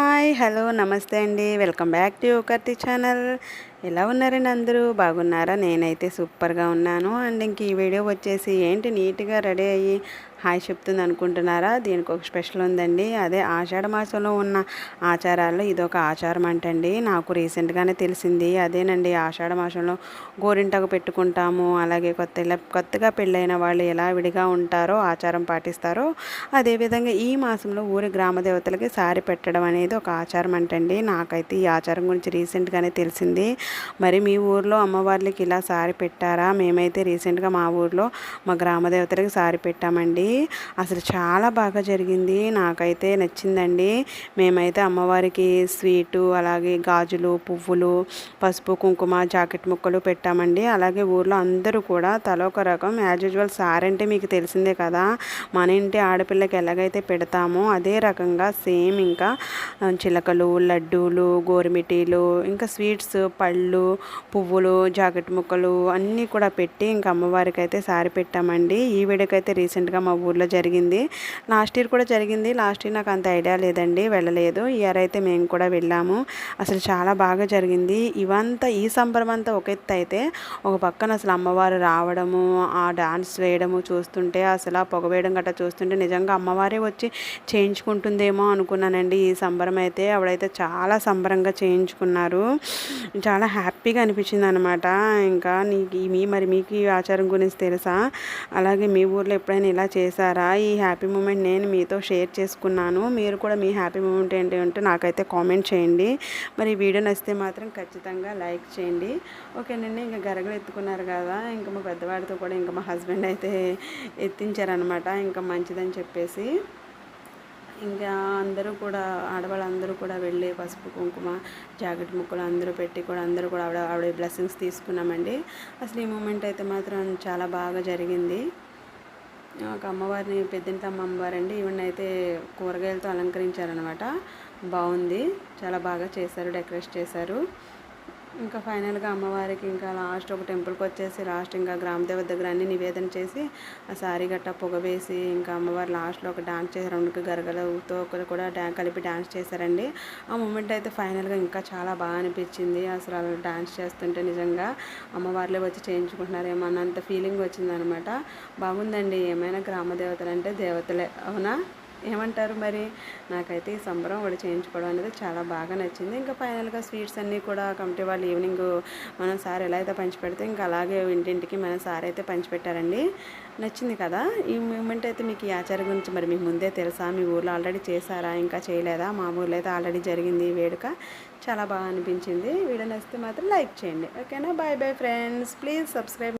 Hi hello నమస్తే అండి. Welcome back to Yuvakarthi channel. ఎలా ఉన్నారండి అందరూ? బాగున్నారా? నేనైతే సూపర్గా ఉన్నాను. అండ్ ఇంక ఈ వీడియో వచ్చేసి ఏంటి? నీట్గా రెడీ అయ్యి హాయ్ చెప్తుంది అనుకుంటున్నారా? దీనికి ఒక స్పెషల్ ఉందండి. అదే ఆషాఢ మాసంలో ఉన్న ఆచారాల్లో ఇదొక ఆచారం అంటండి. నాకు రీసెంట్గానే తెలిసింది. అదేనండి ఆషాఢ మాసంలో గోరింటకు పెట్టుకుంటాము. అలాగే కొత్త కొత్తగా పెళ్ళైన వాళ్ళు ఎలా విడిగా ఉంటారో ఆచారం పాటిస్తారో అదేవిధంగా ఈ మాసంలో ఊరి గ్రామ దేవతలకి సారి పెట్టడం అనేది ఒక ఆచారం అంటండి. నాకైతే ఈ ఆచారం గురించి రీసెంట్గానే తెలిసింది. మరి మీ ఊర్లో అమ్మవార్లకి ఇలా సారి పెట్టారా? మేమైతే రీసెంట్గా మా ఊర్లో మా గ్రామ దేవతలకి సారి పెట్టామండి. అసలు చాలా బాగా జరిగింది. నాకైతే నచ్చిందండి. మేమైతే అమ్మవారికి స్వీటు అలాగే గాజులు పువ్వులు పసుపు కుంకుమ జాకెట్ ముక్కలు పెట్టామండి. అలాగే ఊర్లో అందరూ కూడా తల ఒక రకం యాజ్ యూజువల్ సార్ అంటే మీకు తెలిసిందే కదా మన ఇంటి ఆడపిల్లకి ఎలాగైతే పెడతామో అదే రకంగా సేమ్ ఇంకా చిలకలు లడ్డూలు గోరుమిటీలు ఇంకా స్వీట్స్ పళ్ళు పువ్వులు జాకెట్ ముక్కలు అన్నీ కూడా పెట్టి ఇంకా అమ్మవారికి అయితే సారి పెట్టామండి. ఈ వీడియోకైతే రీసెంట్గా మా ఊర్లో జరిగింది. లాస్ట్ ఇయర్ కూడా జరిగింది. లాస్ట్ ఇయర్ నాకు అంత ఐడియా లేదండి. వెళ్ళలేదు. ఇయర్ అయితే మేము కూడా వెళ్ళాము. అసలు చాలా బాగా జరిగింది. ఇవంతా ఈ సంబరం అంతా ఒక ఎత్తు అయితే ఒక పక్కన అసలు అమ్మవారు రావడము ఆ డాన్స్ వేయడము చూస్తుంటే అసలు ఆ పొగ వేయడం గట్రా చూస్తుంటే నిజంగా అమ్మవారే వచ్చి చేయించుకుంటుందేమో అనుకున్నానండి. ఈ సంబరం అయితే ఆవిడైతే చాలా సంబరంగా చేయించుకున్నారు. చాలా హ్యాపీగా అనిపించింది అనమాట ఇంకా నీకు మీ మరి మీకు ఈ ఆచారం గురించి తెలుసా? అలాగే మీ ఊర్లో ఎప్పుడైనా ఇలా చేసి చేశారా? ఈ హ్యాపీ మూమెంట్ నేను మీతో షేర్ చేసుకున్నాను. మీరు కూడా మీ హ్యాపీ మూమెంట్ ఏంటి అంటే నాకైతే కామెంట్ చేయండి. మరి వీడియో నచ్చితే మాత్రం ఖచ్చితంగా లైక్ చేయండి. ఓకేనండి ఇంకా గరగలు ఎత్తుకున్నారు కదా ఇంకా మా పెద్దవాడితో కూడా ఇంకా మా హస్బెండ్ అయితే ఎత్తించారనమాట ఇంకా మంచిదని చెప్పేసి. ఇంకా అందరూ కూడా ఆడవాళ్ళందరూ కూడా వెళ్ళి పసుపు కుంకుమ జాకెట్ ముక్కలు అందరూ పెట్టి కూడా అందరూ కూడా ఆవిడ ఆవిడ బ్లెస్సింగ్స్ తీసుకున్నామండి. అసలు ఈ మూమెంట్ అయితే మాత్రం చాలా బాగా జరిగింది. ఒక అమ్మవారిని పెద్దింటి అమ్మవారు అండి ఈవిడ అయితే కూరగాయలతో అలంకరించారనమాట బాగుంది చాలా బాగా చేశారు డెకరేట్ చేశారు. ఇంకా ఫైనల్గా అమ్మవారికి ఇంకా లాస్ట్ ఒక టెంపుల్కి వచ్చేసి లాస్ట్ ఇంకా గ్రామదేవత దగ్గర అన్ని నివేదన చేసి ఆ సారీ గట్ట పొగ వేసి ఇంకా అమ్మవారు లాస్ట్లో ఒక డాన్స్ చేశారు. రెండు గరగలతో కూడా డా కలిపి డాన్స్ చేశారండి. ఆ మూమెంట్ అయితే ఫైనల్గా ఇంకా చాలా బాగా అనిపించింది. అసలు అలా డాన్స్ చేస్తుంటే నిజంగా అమ్మవారిలో వచ్చి చేయించుకుంటున్నారేమో అన్నంత ఫీలింగ్ వచ్చిందనమాట. బాగుందండి. ఏమైనా గ్రామదేవతలు అంటే దేవతలే అవునా? ఏమంటారు మరి? నాకైతే ఈ సంబరం వాడు చేయించుకోవడం అనేది చాలా బాగా నచ్చింది. ఇంకా ఫైనల్గా స్వీట్స్ అన్నీ కూడా కమిటీ వాళ్ళు ఈవినింగ్ మనం సార్ ఎలా అయితే పంచిపెడితే ఇంకా అలాగే ఇంటింటికి మన సార్ అయితే పంచిపెట్టారండి. నచ్చింది కదా? ఈ మూమెంట్ అయితే మీకు ఈ ఆచారం గురించి మరి మీకు ముందే తెలుసా? మీ ఊర్లో ఆల్రెడీ చేశారా? ఇంకా చేయలేదా? మా ఊర్లో అయితే ఆల్రెడీ జరిగింది ఈ వేడుక. చాలా బాగా అనిపించింది. వీడియో నచ్చితే మాత్రం లైక్ చేయండి. ఓకేనా? Bye bye friends. Please subscribe